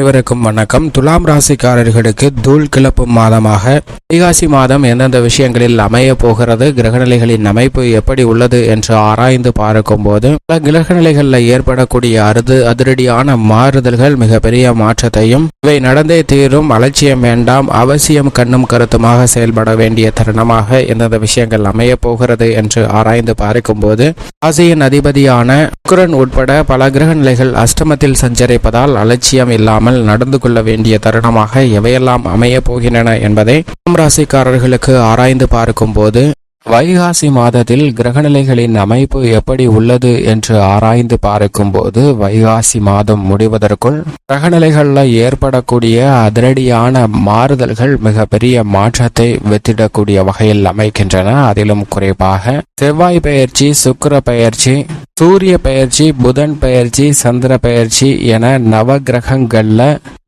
அனைவருக்கும் வணக்கம். துலாம் ராசிக்காரர்களுக்கு தூள் கிளப்பும் மாதமாக வைகாசி மாதம் எந்தெந்த விஷயங்களில் அமைய போகிறது கிரகநிலைகளின் அமைப்பு எப்படி உள்ளது என்று ஆராய்ந்து பார்க்கும் போது பல கிரகநிலைகளில் ஏற்படக்கூடிய அறுது அதிரடியான மாறுதல்கள் மிகப்பெரிய மாற்றத்தையும் இவை நடந்தே தீரும் அலட்சியம் வேண்டாம் அவசியம் கண்ணும் கருத்துமாக செயல்பட வேண்டிய தருணமாக எந்தெந்த விஷயங்கள் அமைய போகிறது என்று ஆராய்ந்து பார்க்கும் போது ராசியின் அதிபதியான சுக்கிரன் உட்பட பல கிரகநிலைகள் அஷ்டமத்தில் சஞ்சரிப்பதால் அலட்சியம் இல்லாமல் நடந்து கொள்ள வேண்டிய தருணமாக எவையெல்லாம் அமையப் போகின்றன என்பதை ராசிக்காரர்களுக்கு ஆராய்ந்து பார்க்கும்போது வைகாசி மாதத்தில் கிரகநிலைகளின் அமைப்பு எப்படி உள்ளது என்று ஆராய்ந்து பார்க்கும்போது வைகாசி மாதம் முடிவதற்குள் கிரகநிலைகளில் ஏற்படக்கூடிய அதிரடியான மாறுதல்கள் மிகப்பெரிய மாற்றத்தை வித்திடக்கூடிய வகையில் அமைக்கின்றன. அதிலும் குறிப்பாக செவ்வாய் பெயர்ச்சி சுக்கிர பெயர்ச்சி சூரிய பெயர்ச்சி புதன் பெயர்ச்சி சந்திர பெயர்ச்சி என நவ கிரகங்கள்ல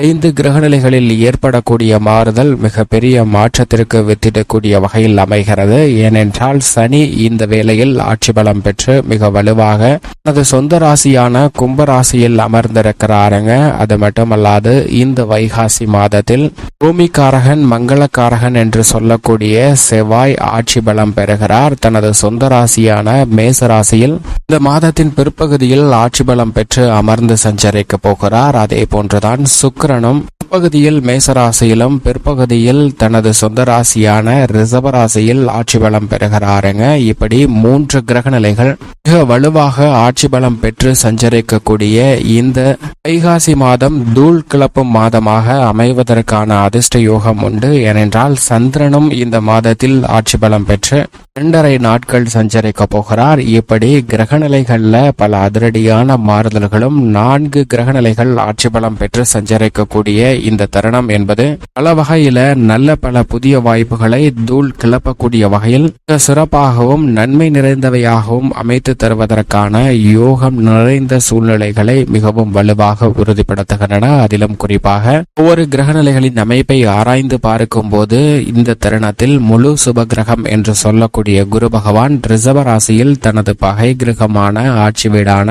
ஐந்து கிரகநிலைகளில் ஏற்படக்கூடிய மாறுதல் மிகப்பெரிய மாற்றத்திற்கு வித்திடக்கூடிய வகையில் அமைகிறது. ஏனென்றால் சனி இந்த வேளையில் ஆட்சி பலம் பெற்று மிக வலுவாக தனது சொந்த ராசியான கும்ப ராசியில் அமர்ந்திருக்கிறாருங்க. அது மட்டுமல்லாது இந்த வைகாசி மாதத்தில் பூமிக்காரகன் மங்களக்காரகன் என்று சொல்லக்கூடிய செவ்வாய் ஆட்சி பலம் பெறுகிறார். தனது சொந்த ராசியான மேச ராசியில் இந்த மாதத்தின் பிற்பகுதியில் ஆட்சி பலம் பெற்று அமர்ந்து சஞ்சரிக்க போகிறார். அதே போன்றுதான் சுக்கிரனும் பிற்பகுதியில் மேசராசியிலும் பிற்பகுதியில் தனது சொந்த ராசியான ரிசர்வராசியில் ஆட்சி பலம் பெறுகிறாருங்க. இப்படி மூன்று கிரக நிலைகள் மிக வலுவாக ஆட்சி பலம் பெற்று சஞ்சரிக்கக்கூடிய இந்த வைகாசி மாதம் தூள் கிளப்பும் மாதமாக அமைவதற்கான அதிர்ஷ்ட யோகம் உண்டு. ஏனென்றால் சந்திரனும் இந்த மாதத்தில் ஆட்சி பலம் பெற்று இரண்டரை நாட்கள் சஞ்சரிக்க போகிறார். இப்படி கிரகநிலைகள்ல பல அதிரடியான மாறுதல்களும் நான்கு கிரகநிலைகள் ஆட்சி பலம் பெற்று சஞ்சரிக்கக்கூடிய இந்த தருணம் என்பது பல வகையில நல்ல பல புதிய வாய்ப்புகளை தூள் கிளப்பக்கூடிய வகையில் சிறப்பாகவும் நன்மை நிறைந்தவையாகவும் அமைத்து தருவதற்கான யோகம் நிறைந்த சூழ்நிலைகளை மிகவும் வலுவாக உறுதிப்படுத்துகின்றன. அதிலும் குறிப்பாக ஒவ்வொரு கிரகநிலைகளின் அமைப்பை ஆராய்ந்து பார்க்கும் போது இந்த தருணத்தில் முழு சுப கிரகம் என்று சொல்லக்கூடிய குரு பகவான் ரிசர்வ ராசியில் தனது பகை கிரகமான ஆட்சி வீடான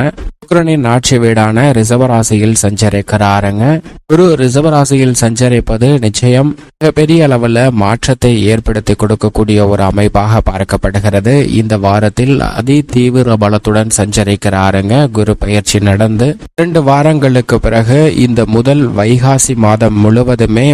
சுக்கரனின் ஆட்சி வீடான ரிசவராசியில் சஞ்சரிக்கிறாருங்க. குரு ரிசவராசியில் சஞ்சரிப்பது நிச்சயம் பெரிய அளவில் மாற்றத்தை ஏற்படுத்தி கொடுக்கக்கூடிய ஒரு அமைப்பாக பார்க்கப்படுகிறது. இந்த வாரத்தில் அதி தீவிர பலத்துடன் சஞ்சரிக்கிறாருங்க. குரு பயிற்சி நடந்து இரண்டு வாரங்களுக்கு பிறகு இந்த முதல் வைகாசி மாதம் முழுவதுமே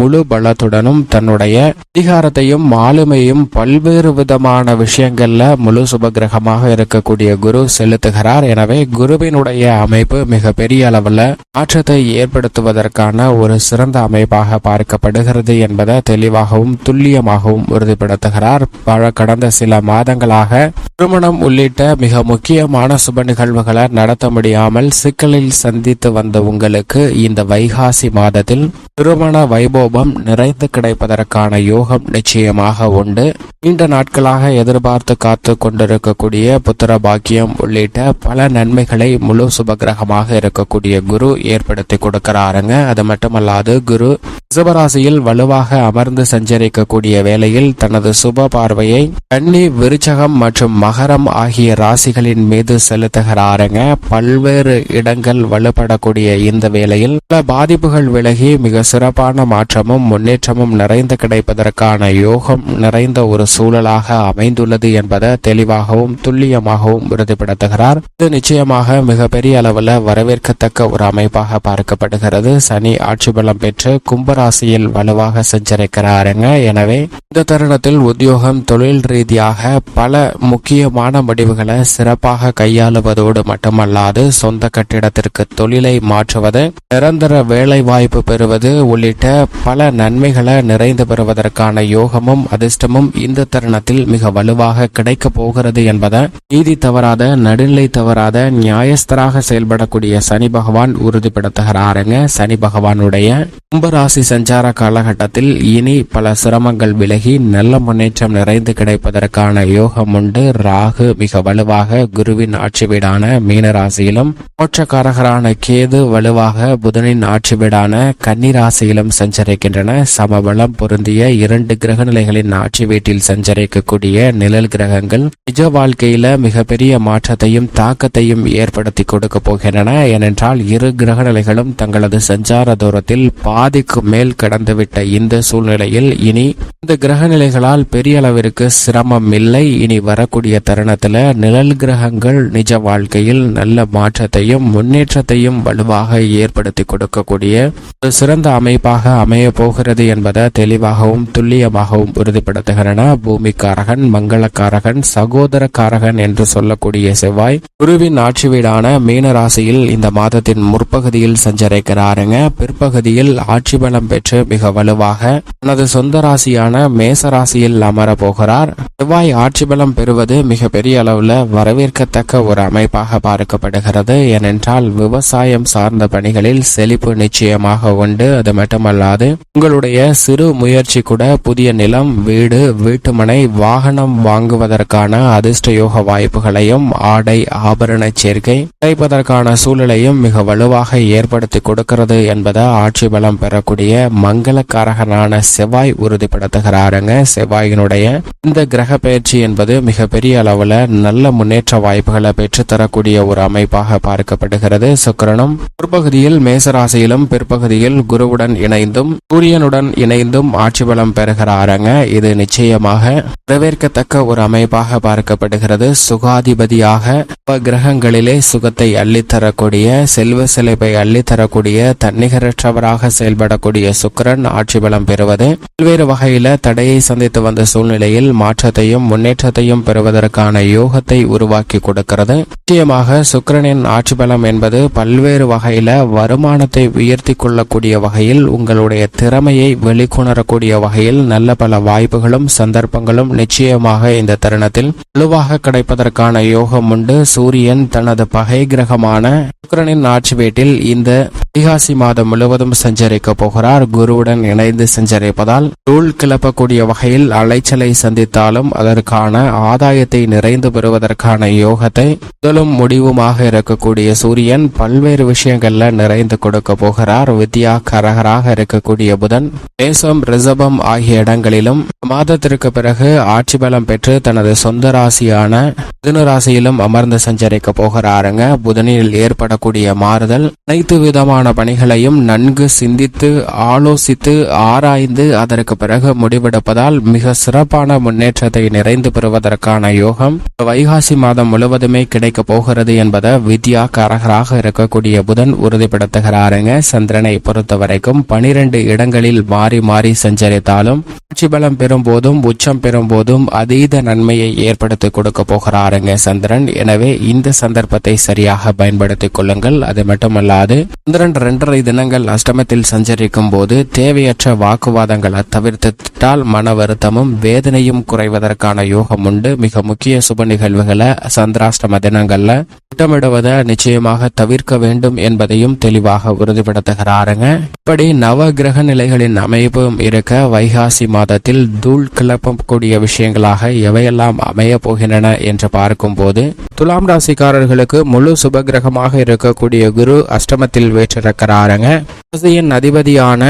முழு பலத்துடனும் தன்னுடைய அதிகாரத்தையும் ஆளுமையும் பல்வேறு விதமான விஷயங்கள்ல முழு சுபகிரகமாக இருக்கக்கூடிய குரு செலுத்துகிறார். எனவே குருவினுடைய அமைப்பு மிக பெரிய அளவில் மாற்றத்தை ஏற்படுத்துவதற்கான ஒரு சிறந்த அமைப்பாக பார்க்கப்படுகிறது என்பதை தெளிவாகவும் துல்லியமாகவும் உறுதிப்படுத்துகிறார். பல கடந்த சில மாதங்களாக திருமணம் உள்ளிட்ட மிக முக்கியமான சுப நிகழ்வுகளை நடத்த முடியாமல் சிக்கலில் சந்தித்து வந்த உங்களுக்கு இந்த வைகாசி மாதத்தில் திருமண வைபோபம் நிறைந்து கிடைப்பதற்கான யோகம் நிச்சயமாக உண்டு. நீண்ட நாட்களாக எதிர்பார்த்து காத்து கொண்டிருக்கக்கூடிய புத்திர பாக்கியம் உள்ளிட்ட பல நன்மைகள் முழு சுபகிரகமாக இருக்கக்கூடிய குரு ஏற்படுத்தி கொடுக்கிறாருங்க. அது மட்டுமல்லாது குரு ரிஷபராசியில் வலுவாக அமர்ந்து சஞ்சரிக்கக்கூடிய வேளையில் தனது சுப பார்வையை கன்னி விருச்சகம் மற்றும் மகரம் ஆகிய ராசிகளின் மீது செலுத்துகிறாருங்க. பல்வேறு இடங்கள் வலுப்படக்கூடிய இந்த வேளையில் பல பாதிப்புகள் விலகி மிக சிறப்பான மாற்றமும் முன்னேற்றமும் நிறைந்து கிடைப்பதற்கான யோகம் நிறைந்த ஒரு சூழலாக அமைந்துள்ளது என்பதை தெளிவாகவும் துல்லியமாகவும் உறுதிப்படுத்துகிறார். இது நிச்சயமாக மிகப்பெரிய அளவில் வரவேற்கத்தக்க ஒரு அமைப்பாக பார்க்கப்படுகிறது. சனி ஆட்சி பலம் பெற்று கும்பராசியில் வலுவாக சஞ்சரிக்கிறாருங்க. எனவே இந்த தருணத்தில் உத்தியோகம் தொழில் ரீதியாக பல முக்கியமான முடிவுகளை சிறப்பாக கையாளுவதோடு மட்டுமல்லாது சொந்த கட்டிடத்திற்கு தொழிலை மாற்றுவது நிரந்தர வேலை வாய்ப்பு பெறுவது உள்ளிட்ட பல நன்மைகளை நிறைந்து பெறுவதற்கான யோகமும் அதிர்ஷ்டமும் இந்த தருணத்தில் மிக வலுவாக கிடைக்கப் போகிறது என்பதை நீதி தவறாத நடுநிலை தவறாத நியாயஸ்தராக செயல்படக்கூடிய சனி பகவான் உறுதிப்படுத்துகிறாருங்க. சனி பகவானுடைய கும்பராசி சஞ்சார காலகட்டத்தில் இனி பல சிரமங்கள் விலகி நல்ல முன்னேற்றம் நிறைந்து கிடைப்பதற்கான யோகம் உண்டு. ராகு மிக வலுவாக குருவின் ஆட்சி வீடான மீனராசியிலும் மோட்சக்காரகரான கேது வலுவாக புதனின் ஆட்சி வீடான கன்னிராசியிலும் சஞ்சரிக்கின்றன. சமபலம் பொருந்திய இரண்டு கிரக நிலைகளின் ஆட்சி வீட்டில் சஞ்சரிக்கக்கூடிய நிழல் கிரகங்கள் நிஜ வாழ்க்கையில மிகப்பெரிய மாற்றத்தையும் தாக்கத்தையும் ஏற்படுத்தி கொடுக்க போகின்றன. ஏனென்றால் இரு கிரகநிலைகளும் தங்களது சஞ்சார தூரத்தில் பாதிக்கு மேல் கடந்துவிட்ட இந்த சூழ்நிலையில் இனி இந்த கிரகநிலைகளால் பெரிய அளவிற்கு சிரமம் இல்லை. இனி வரக்கூடிய தருணத்தில் நிழல் கிரகங்கள் நிஜ வாழ்க்கையில் நல்ல மாற்றத்தையும் முன்னேற்றத்தையும் வலுவாக ஏற்படுத்தி கொடுக்கக்கூடிய ஒரு சிறந்த அமைப்பாக அமைய போகிறது என்பதை தெளிவாகவும் துல்லியமாகவும் உறுதிப்படுத்துகின்றன. பூமிக்காரகன் மங்களக்காரகன் சகோதரக்காரகன் என்று சொல்லக்கூடிய செவ்வாய் குருவின் ஆட்சி வீடான மீன ராசியில் இந்த மாதத்தின் முற்பகுதியில் சஞ்சரிக்கிறாருங்க. பிற்பகுதியில் ஆட்சி பலம் பெற்று மிக வலுவாக தனது சொந்த ராசியான மேச ராசியில் அமர போகிறார் செவ்வாய் ஆட்சி பலம் பெறுவது மிக பெரிய அளவுல வரவேற்கத்தக்க ஒரு அமைப்பாக பார்க்கப்படுகிறது. ஏனென்றால் விவசாயம் சார்ந்த பணிகளில் செழிப்பு நிச்சயமாக உண்டு. அது மட்டுமல்லாது உங்களுடைய சிறு முயற்சி கூட புதிய நிலம் வீடு வீட்டுமனை வாகனம் வாங்குவதற்கான அதிர்ஷ்ட யோக வாய்ப்புகளையும் ஆடை ஆபரண சேர்க்கை கிடைப்பதற்கான சூழலையும் மிக வலுவாக ஏற்படுத்தி கொடுக்கிறது என்பதை ஆட்சி பலம் பெறக்கூடிய மங்களக்காரகனான செவ்வாய் உறுதிப்படுத்துகிறாருங்க. செவ்வாயினுடைய இந்த கிரக பயிற்சி என்பது மிகப்பெரிய அளவுல நல்ல முன்னேற்ற வாய்ப்புகளை பெற்றுத்தரக்கூடிய ஒரு அமைப்பாக பார்க்கப்படுகிறது. சுக்கிரனும் முற்பகுதியில் மேசராசியிலும் பிற்பகுதியில் குருவுடன் இணைந்தும் சூரியனுடன் இணைந்தும் ஆட்சி பலம் பெறுகிறாருங்க. இது நிச்சயமாக வரவேற்கத்தக்க ஒரு அமைப்பாக பார்க்கப்படுகிறது. சுகாதிபதியாக கிரகங்களில் வாழ்க்கையிலே சுகத்தை அள்ளித்தரக்கூடிய செல்வ செழிப்பை அள்ளித்தரக்கூடிய தன்னிகரற்றவராக செயல்படக்கூடிய சுக்கிரன் ஆட்சி பலம் பெறுவது. பல்வேறு வகையில தடையை சந்தித்து வந்த சூழ்நிலையில் மாற்றத்தையும் முன்னேற்றத்தையும் பெறுவதற்கான யோகத்தை உருவாக்கி கொடுக்கிறது. நிச்சயமாக சுக்கரனின் ஆட்சி பலம் என்பது பல்வேறு வகையில வருமானத்தை உயர்த்தி கொள்ளக்கூடிய வகையில் உங்களுடைய திறமையை வெளிக்கொணரக்கூடிய வகையில் நல்ல பல வாய்ப்புகளும் சந்தர்ப்பங்களும் நிச்சயமாக இந்த தருணத்தில் வலுவாக கிடைப்பதற்கான யோகம் உண்டு. சூரியன் தனது பகை கிரகமான சுக்கிரனின் ஆட்சி வீட்டில் இந்த வைகாசி மாதம் முழுவதும் சஞ்சரிக்க போகிறார். குருவுடன் இணைந்து சஞ்சரிப்பதால் தூள் கிளப்பக்கூடிய வகையில் அலைச்சலை சந்தித்தாலும் அதற்கான ஆதாயத்தை நிறைந்து பெறுவதற்கான யோகத்தை முதலும் முடிவுமாக இருக்கக்கூடிய சூரியன் பல்வேறு விஷயங்கள்ல நிறைந்து கொடுக்க போகிறார். வித்யா கரகராக இருக்கக்கூடிய புதன் தேசம் ரிசபம் ஆகிய இடங்களிலும் மாதத்திற்கு பிறகு ஆட்சி பலம் பெற்று தனது சொந்த ராசியான மிதுன ராசியிலும் அமர்ந்து சஞ்சரிக்க வராருங்க புதனில் ஏற்படக்கூடிய மாறுதல் அனைத்து விதமான பணிகளையும் நன்கு சிந்தித்து ஆலோசித்து ஆராய்ந்து அதற்கு பிறகு முடிவெடுப்பதால் மிக சிறப்பான முன்னேற்றத்தை நிறைந்து பெறுவதற்கான யோகம். வைகாசி மாதம் முழுவதுமே கிடைக்க போகிறது என்பதை வித்யா கரகராக இருக்கக்கூடிய புதன் உறுதிப்படுத்துகிறாருங்க. சந்திரனை பொறுத்த வரைக்கும் பனிரெண்டு இடங்களில் மாறி மாறி சஞ்சரித்தாலும் ஆட்சி பலம் பெறும் போதும் உச்சம் பெறும் போதும் அதீத நன்மையை ஏற்படுத்தி கொடுக்க போகிறாருங்க சந்திரன். எனவே இந்த சந்தர்ப்பத்தை சரியாக பயன்படுத்திக் கொள்ளுங்கள். அது மட்டுமல்லாது சந்திரன் இரண்டரை தினங்கள் அஷ்டமத்தில் சஞ்சரிக்கும் போது தேவையற்ற வாக்குவாதங்களை தவிர்த்துட்டால் மன வருத்தமும் வேதனையும் குறைவதற்கான யோகம் உண்டு. மிக முக்கிய சுப நிகழ்வுகளை சந்திராஷ்டம தினங்கள்ல திட்டமிடுவதை நிச்சயமாக தவிர்க்க வேண்டும் என்பதையும் தெளிவாக உறுதிப்படுத்துகிறாருங்க. இப்படி நவ கிரக நிலைகளின் அமைப்பும் இருக்க வைகாசி மாதத்தில் தூள் கிளப்பக்கூடிய விஷயங்களாக எவையெல்லாம் அமைய போகின்றன என்று பார்க்கும்போது துலாம் ராசிக்காரர்கள் ராசிக்காரர்களுக்கு முழு சுபகிரகமாக இருக்கக்கூடிய குரு அஷ்டமத்தில் வேற்றிருக்கிறாருங்க. ராசியின் அதிபதியான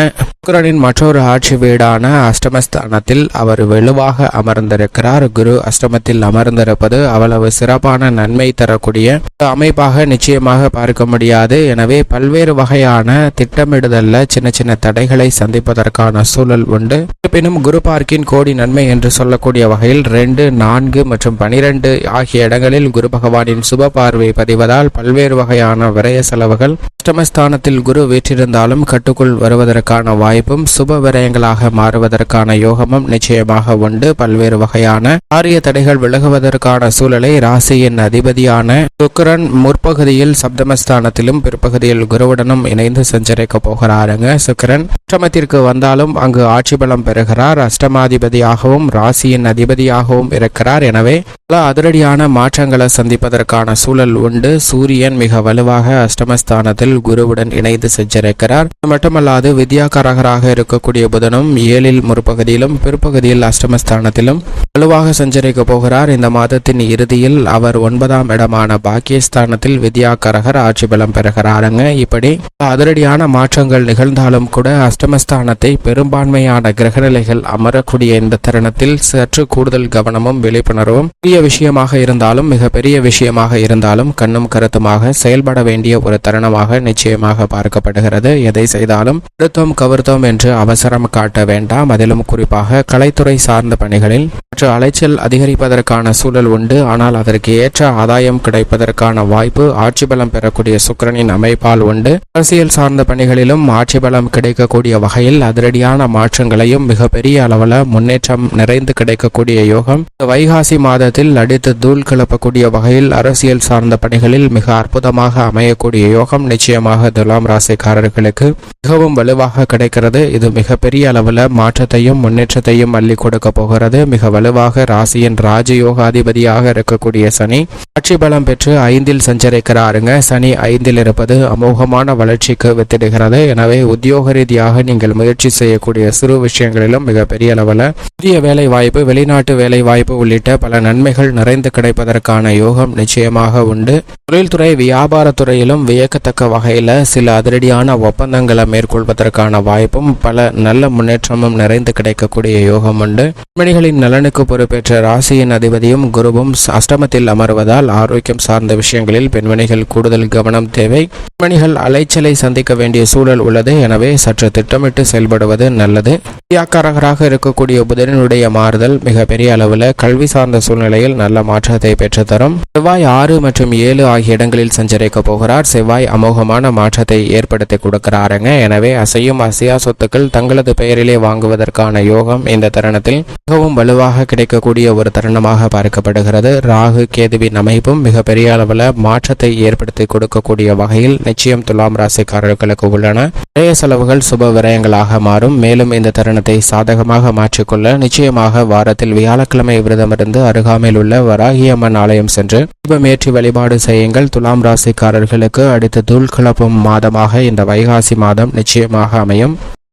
சுக்கரனின் மற்றொரு ஆட்சி வீடான அஷ்டமஸ்தானத்தில் அவர் வலுவாக அமர்ந்திருக்கிறார். குரு அஷ்டமத்தில் அமர்ந்திருப்பது அவ்வளவு சிறப்பான நன்மை தரக்கூடிய ஒரு அமைப்பாக நிச்சயமாக பார்க்க முடியாது. எனவே பல்வேறு வகையான திட்டமிடுதல்ல சின்ன சின்ன தடைகளை சந்திப்பதற்கான சூழல் உண்டு. இருப்பினும் குரு பார்க்கின் கோடி நன்மை என்று சொல்லக்கூடிய வகையில் ரெண்டு நான்கு மற்றும் பனிரெண்டு ஆகிய இடங்களில் குரு பகவானின் சுப பார்வை பதிவதால் பல்வேறு வகையான விரய செலவுகள் அஷ்டமஸ்தானத்தில் குரு வீற்றிருந்தாலும் கட்டுக்குள் வருவதற்கான வாய்ப்பும் சுப விரயங்களாக மாறுவதற்கான யோகமும் நிச்சயமாக உண்டு. பல்வேறு வகையான காரிய தடைகள் விலகுவதற்கான சூழலை ராசியின் அதிபதியான சுக்கிரன் முற்பகுதியில் சப்தமஸ்தானத்திலும் பிற்பகுதியில் குருவுடனும் இணைந்து சஞ்சரிக்க போகிறாருங்க. சுக்கரன் அஷ்டமத்திற்கு வந்தாலும் அங்கு ஆட்சி பலம் பெறுகிறார். அஷ்டமாதிபதியாகவும் ராசியின் அதிபதியாகவும் இருக்கிறார். எனவே பல அதிரடியான மாற்றங்களை சந்திப்பதற்கான சூழல் உண்டு. சூரியன் மிக வலுவாக அஷ்டமஸ்தானத்தில் குருவுடன் இணைந்து சஞ்சரிக்கிறார். மட்டுமல்லாது வித்யாகாரகராக காரகராக இருக்கக்கூடிய புதனும் ஏழில் முற்பகுதியிலும் பிற்பகுதியில் அஷ்டமஸ்தானத்திலும் வலுவாக சஞ்சரிக்க போகிறார். இந்த மாதத்தின் இறுதியில் அவர் ஒன்பதாம் இடமான பாக்கியஸ்தானத்தில் வித்யாகரகர் ஆட்சி பலம் பெறுகிறாருங்க. இப்படி அதிரடியான மாற்றங்கள் நிகழ்ந்தாலும் கூட அஷ்டமஸ்தானத்தை பெரும்பான்மையான கிரகநிலைகள் அமரக்கூடிய இந்த தருணத்தில் சற்று கூடுதல் கவனமும் விழிப்புணர்வும் பெரிய விஷயமாக இருந்தாலும் மிக பெரிய விஷயமாக இருந்தாலும் கண்ணும் கருத்துமாக செயல்பட வேண்டிய ஒரு தருணமாக நிச்சயமாக பார்க்கப்படுகிறது. எதை செய்தாலும் எடுத்தோம் கவர்த்தோம் என்று அவசரம் காட்ட வேண்டாம். அதிலும் குறிப்பாக கலைத்துறை சார்ந்த பணிகளில் மற்ற அலைச்சல் அதிகரிப்பதற்கான சூழல் உண்டு. ஆனால் அதற்கு ஏற்ற ஆதாயம் கிடைப்பதற்கான வாய்ப்பு ஆட்சி பலம் பெறக்கூடிய சுக்கிரனின் அமைப்பால் உண்டு. அரசியல் சார்ந்த பணிகளிலும் ஆட்சி பலம் கிடைக்கக்கூடிய வகையில் அதிரடியான மாற்றங்களையும் மிகப்பெரிய அளவில் முன்னேற்றம் நிறைந்து கிடைக்கக்கூடிய யோகம். வைகாசி மாதத்தில் அடித்து தூள் கிளப்பக்கூடிய வகையில் அரசியல் சார்ந்த பணிகளில் மிக அற்புதமாக அமையக்கூடிய யோகம் நிச்சயமாக துலாம் ராசிக்காரர்களுக்கு மிகவும் வலுவாக இருக்கிறது. இது மிகப்பெரிய அளவில் மாற்றத்தையும் முன்னேற்றத்தையும் அள்ளி கொடுக்க போகிறது. மிக வலுவாக ராசியின் ராஜயோகாதிபதியாக இருக்கக்கூடிய சனி ஆட்சி பலம் பெற்று ஐந்தில் சஞ்சரிக்கிறாருங்க. சனி ஐந்தில் இருப்பது அமோகமான வளர்ச்சிக்கு வித்திடுகிறது. எனவே உத்தியோக ரீதியாக நீங்கள் முயற்சி செய்யக்கூடிய சிறு விஷயங்களிலும் மிகப்பெரிய அளவில் புதிய வேலை வாய்ப்பு வெளிநாட்டு வேலை வாய்ப்பு உள்ளிட்ட பல நன்மைகள் நிறைந்து கிடைப்பதற்கான யோகம் நிச்சயமாக உண்டு. தொழில்துறை வியாபாரத்துறையிலும் வியக்கத்தக்க வகையில் சில அதிரடியான ஒப்பந்தங்களை மேற்கொள்வதற்கான வாய்ப்பு வாய்ப்பும் பல நல்ல முன்னேற்றமும் நிறைந்து கிடைக்கக்கூடிய யோகம் உண்டு. பெண்மணிகளின் நலனுக்கு பொறுப்பேற்ற ராசியின் அதிபதியும் குருவும் அஷ்டமத்தில் அமர்வதால் ஆரோக்கியம் சார்ந்த விஷயங்களில் பெண்மணிகள் கூடுதல் கவனம் தேவை. பெண்மணிகள் அலைச்சலை சந்திக்க வேண்டிய சூழல் உள்ளது. எனவே சற்று திட்டமிட்டு செயல்படுவது நல்லது. வியாக்காரகராக இருக்கக்கூடிய புதனினுடைய மாறுதல் மிக பெரிய அளவில் கல்வி சார்ந்த சூழ்நிலையில் நல்ல மாற்றத்தை பெற்றுத்தரும். செவ்வாய் ஆறு மற்றும் ஏழு ஆகிய இடங்களில் சஞ்சரிக்க போகிறார். செவ்வாய் அமோகமான மாற்றத்தை ஏற்படுத்தி கொடுக்கிறாருங்க. எனவே அசையும் அசையா சொத்துக்கள் தங்களது பெயரிலே வாங்குவதற்கான யோகம் இந்த தருணத்தில் மிகவும் வலுவாக கிடைக்கக்கூடிய ஒரு தருணமாக பார்க்கப்படுகிறது. ராகு கேதுவின் அமைப்பும் மிக பெரிய அளவில் மாற்றத்தை ஏற்படுத்தி கொடுக்கக்கூடிய வகையில் நிச்சயம் துலாம் ராசிக்காரர்களுக்கு உள்ளன. நிறைய செலவுகள் சுப விரயங்களாக மாறும். மேலும் இந்த தருணத்தை சாதகமாக மாற்றிக்கொள்ள நிச்சயமாக வாரத்தில் வியாழக்கிழமை விரதமிருந்து அருகாமையில் உள்ள வராகியம்மன் ஆலயம் சென்று தீபமேற்றி வழிபாடு செய்யுங்கள். துலாம் ராசிக்காரர்களுக்கு அடுத்த தூள் கிளப்பும் மாதமாக இந்த வைகாசி மாதம் நிச்சயமாக அமையும்.